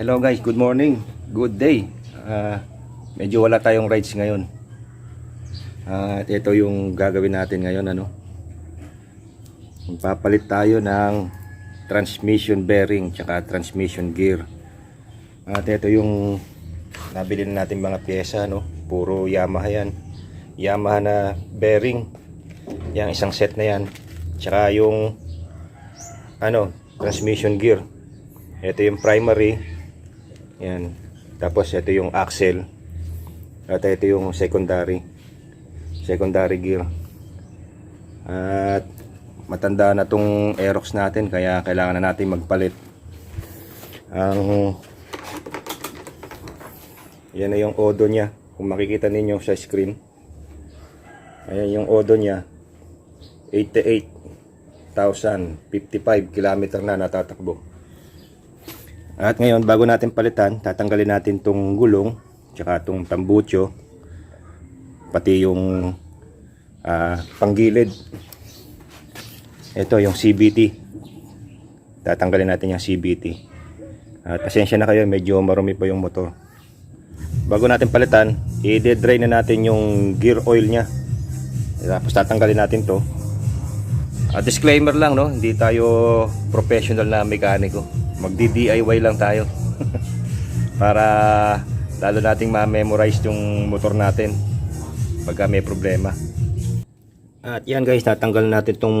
Hello guys, good morning. Good day. Ah, medyo wala tayong rides ngayon. Ah, at ito yung gagawin natin ngayon ano. Papalit tayo ng transmission bearing tsaka transmission gear. At ito yung nabili na natin mga pyesa no. Puro Yamaha yan. Yamaha na bearing. Yang isang set na yan. Tsaka yung ano, transmission gear. Ito yung primary. Yan. Tapos ito yung axle. At ito yung secondary. Secondary gear. At matanda na tong Aerox natin kaya kailangan na natin magpalit. Ang yan na yung odo niya. Kung makikita ninyo sa screen. Ayan yung odo niya. 88,055 kilometer na natatakbo. At ngayon, bago natin palitan, tatanggalin natin tong gulong, tsaka tong tambucho, pati yung ah, panggilid. Ito, yung CBT. Tatanggalin natin yung CBT. At pasensya na kayo, medyo marumi pa yung motor. Bago natin palitan, i-dry na natin yung gear oil niya. Tapos tatanggalin natin to. Ah, disclaimer lang, no? Hindi tayo professional na mekaniko. Magdi-DIY lang tayo. Para lalo nating ma-memorize yung motor natin pagka may problema. At yan guys, tatanggal natin tong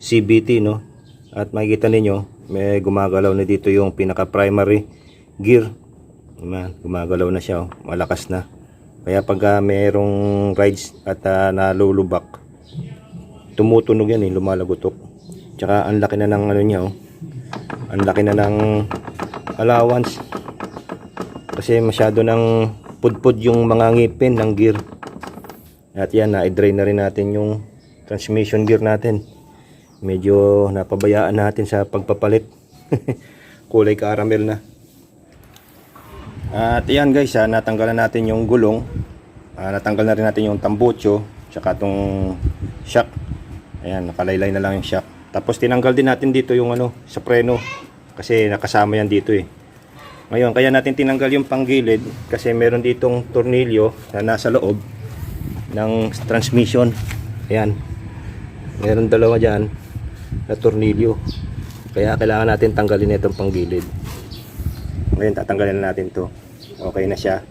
CBT, no? At makikita ninyo, may gumagalaw na dito yung pinaka-primary gear. Ayan, gumagalaw na siya, oh. malakas na. Kaya pagka mayroong rides at ah, nalulubak, tumutunog yan eh, lumalagotok. Tsaka ang laki na ng ano niya oh. Ang laki na ng allowance. Kasi masyado ng pudpud yung mga ngipin ng gear. At yan, na-drain na rin natin yung transmission gear natin. Medyo napabayaan natin sa pagpapalit. Kulay caramel na. At yan guys, ah, natanggalan natin yung gulong. Ah, natanggal na rin natin yung tambucho, tsaka tong shock. Ayan, nakalaylay na lang yung shock. Tapos tinanggal din natin dito yung ano, sa preno. Kasi nakasama yan dito eh. Ngayon, kaya natin tinanggal yung panggilid kasi meron ditong tornilyo na nasa loob ng transmission. Ayan. Meron dalawa dyan na tornilyo. Kaya kailangan natin tanggalin itong panggilid. Ngayon, tatanggalin na natin to. Okay na siya.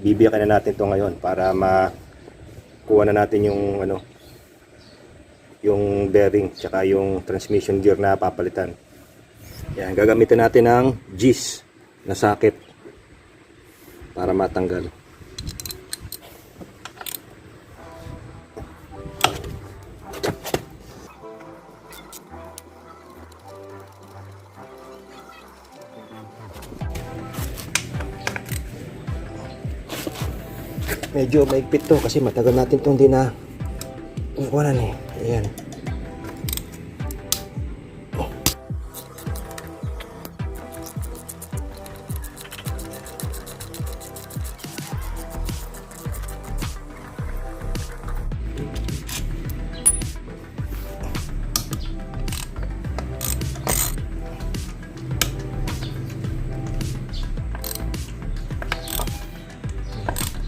Bibiyakan na natin to ngayon para makuha na natin yung ano yung bearing tsaka yung transmission gear na papalitan. Yan, gagamitin natin ng G's na socket para matanggal. Medyo maigpit to kasi matagal natin itong di na kukuhanan eh. Ayan.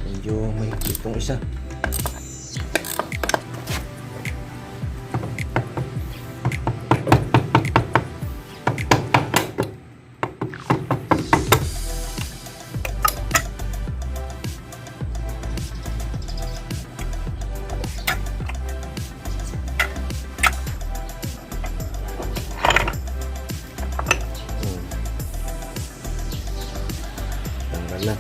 Medyo may itong isa. Na.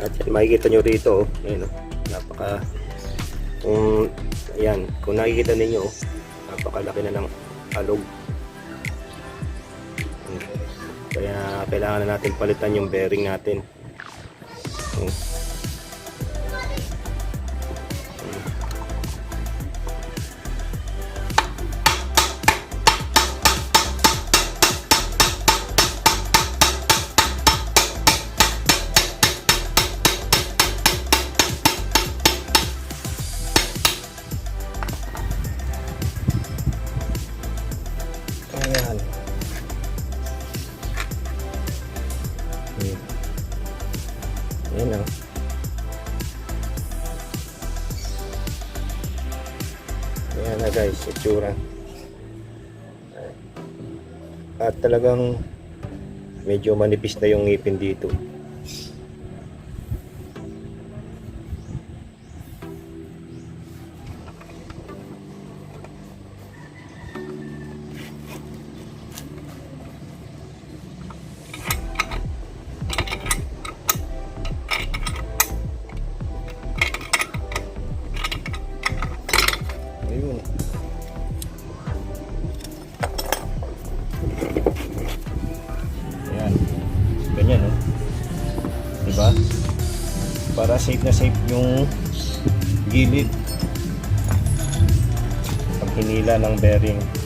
At yan, makikita nyo rito, oh. Ayan, oh. napaka, kung, ayan, kung nakikita ninyo, oh, napakalaki na ng alog. Kaya kailangan na natin palitan yung bearing natin. Hmm. Ayan o. Oh. Ayan na guys, itsura. At talagang medyo manipis na yung ngipin dito. Safe na safe yung gilid. Pag hinila ng bearing.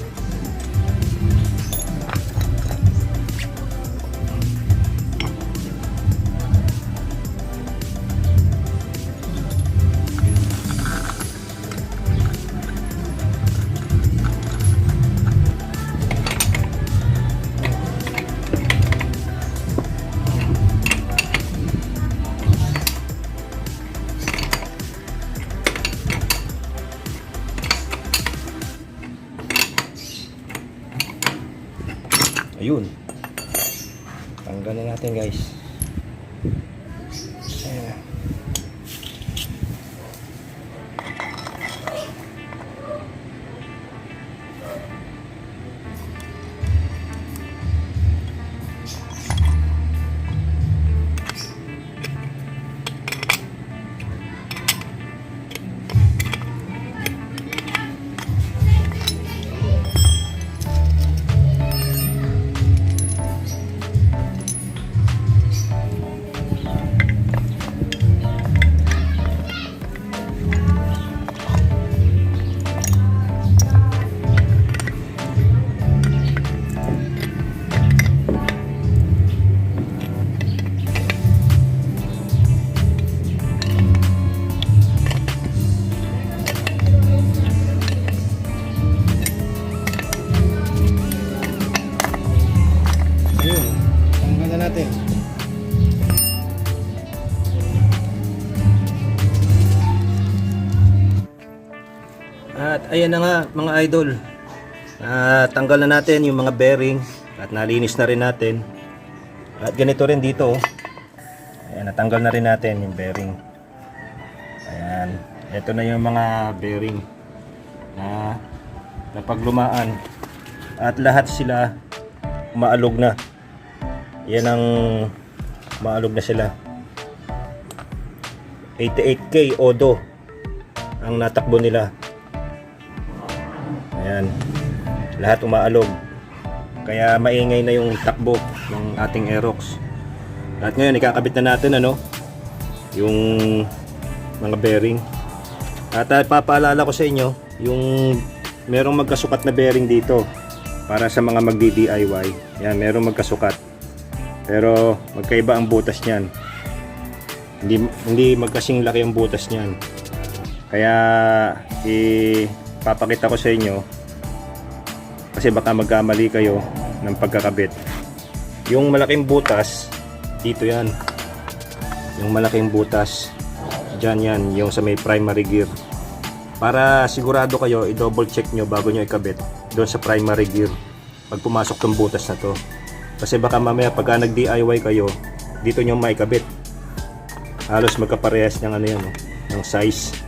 Ayan na nga mga idol. At tanggal na natin yung mga bearing at nalinis na rin natin. At ganito rin dito. oh. Ayan, natanggal na rin natin yung bearing. Ayan. Ito na yung mga bearing na napaglumaan. At lahat sila maalog na. Yan ang maalog na sila. 88k odo ang natakbo nila. Ayan. Lahat umaalog. Kaya maingay na yung takbo ng ating Aerox. At ngayon ikakabit na natin ano yung mga bearing. At uh, papaalala ko sa inyo yung merong magkasukat na bearing dito para sa mga magdi-DIY. Yan, merong magkasukat. Pero magkaiba ang butas niyan. Hindi hindi magkasing laki ang butas niyan. Kaya ipapakita ko sa inyo kasi baka magkamali kayo ng pagkakabit. Yung malaking butas dito 'yan. Yung malaking butas diyan 'yan, yung sa may primary gear. Para sigurado kayo, i-double check nyo bago nyo ikabit doon sa primary gear pag pumasok tong butas na to. Kasi baka mamaya pagka nag-DIY kayo, dito nyo maikabit. Halos magkaparehas ng ano yan, oh, ng size.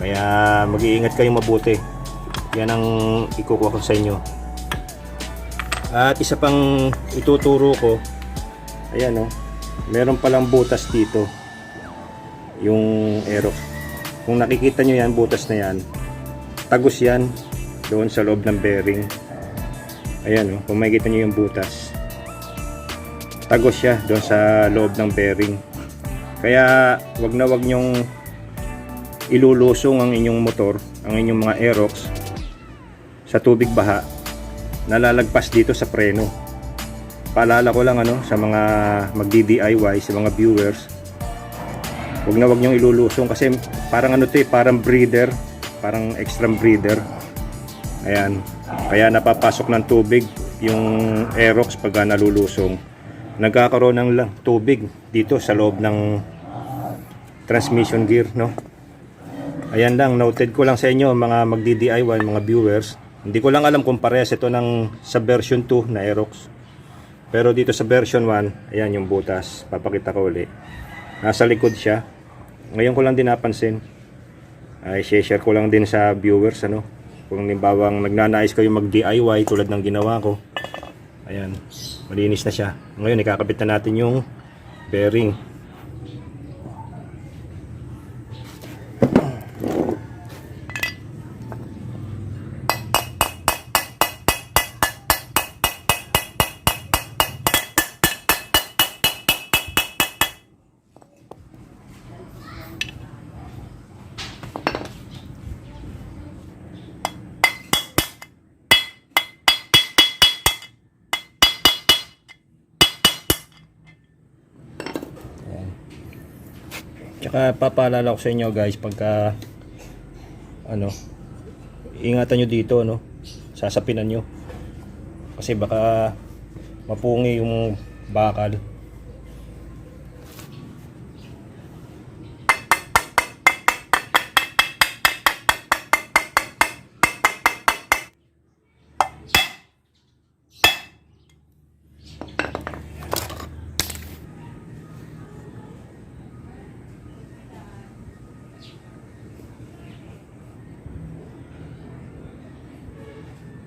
Kaya mag-iingat kayong mabuti. Yan ang ikukuha ko sa inyo. At isa pang ituturo ko, ayan oh, meron palang butas dito. Yung aero. Kung nakikita nyo yan, butas na yan, tagos yan doon sa loob ng bearing. Ayan oh, kung makikita nyo yung butas. Tagos siya doon sa loob ng bearing. Kaya wag na wag nyong ilulusong ang inyong motor, ang inyong mga Aerox sa tubig baha. Nalalagpas dito sa preno. Paalala ko lang ano sa mga magdi-DIY, sa mga viewers. Wag na wag nyong ilulusong kasi parang ano 'to eh, parang breather, parang extra breather. Ayan. Kaya napapasok ng tubig yung Aerox pag nalulusong. Nagkakaroon ng tubig dito sa loob ng transmission gear, no? Ayan lang, noted ko lang sa inyo mga magdi-DIY, mga viewers. Hindi ko lang alam kung parehas ito ng sa version 2 na Aerox. Pero dito sa version 1, ayan yung butas. Papakita ko uli. Nasa likod siya. Ngayon ko lang din napansin. Ay, share ko lang din sa viewers, ano. Kung nimbawang nagnanais kayo mag-DIY tulad ng ginawa ko. Ayan, malinis na siya. Ngayon, ikakabit na natin yung bearing. Tsaka papaalala ko sa inyo guys pagka ano ingatan nyo dito no sasapinan nyo. Kasi baka mapungi yung bakal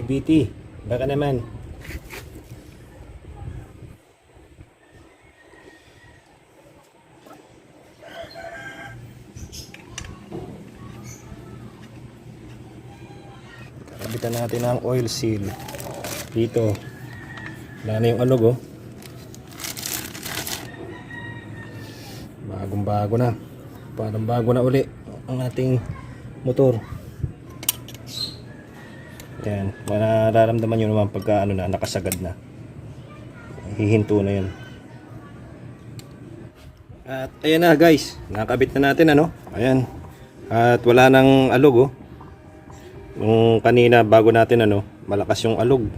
GBT baka naman Kabitan natin ang oil seal dito. Wala na yung alog oh. Bagong bago na. Parang bago na uli ang ating motor. Yan. Mararamdaman nyo naman pagka ano na, nakasagad na. Hihinto na yun. At ayan na guys. Nakabit na natin ano. Ayan. At wala nang alog oh. Nung kanina bago natin ano, malakas yung alog.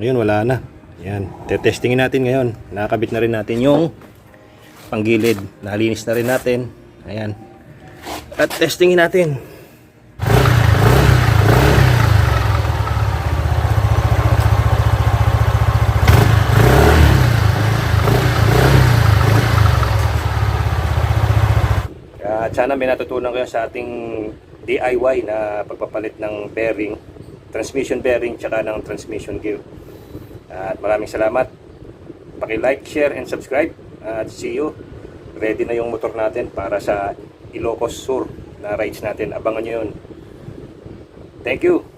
Ngayon wala na. Yan, tetestingin natin ngayon. Nakakabit na rin natin yung panggilid. Nalinis na rin natin. Ayan. At testingin natin. At sana may natutunan kayo sa ating DIY na pagpapalit ng bearing, transmission bearing tsaka ng transmission gear. At maraming salamat. Paki-like, share, and subscribe. At see you. Ready na yung motor natin para sa Ilocos Sur na rides natin. Abangan nyo yun. Thank you.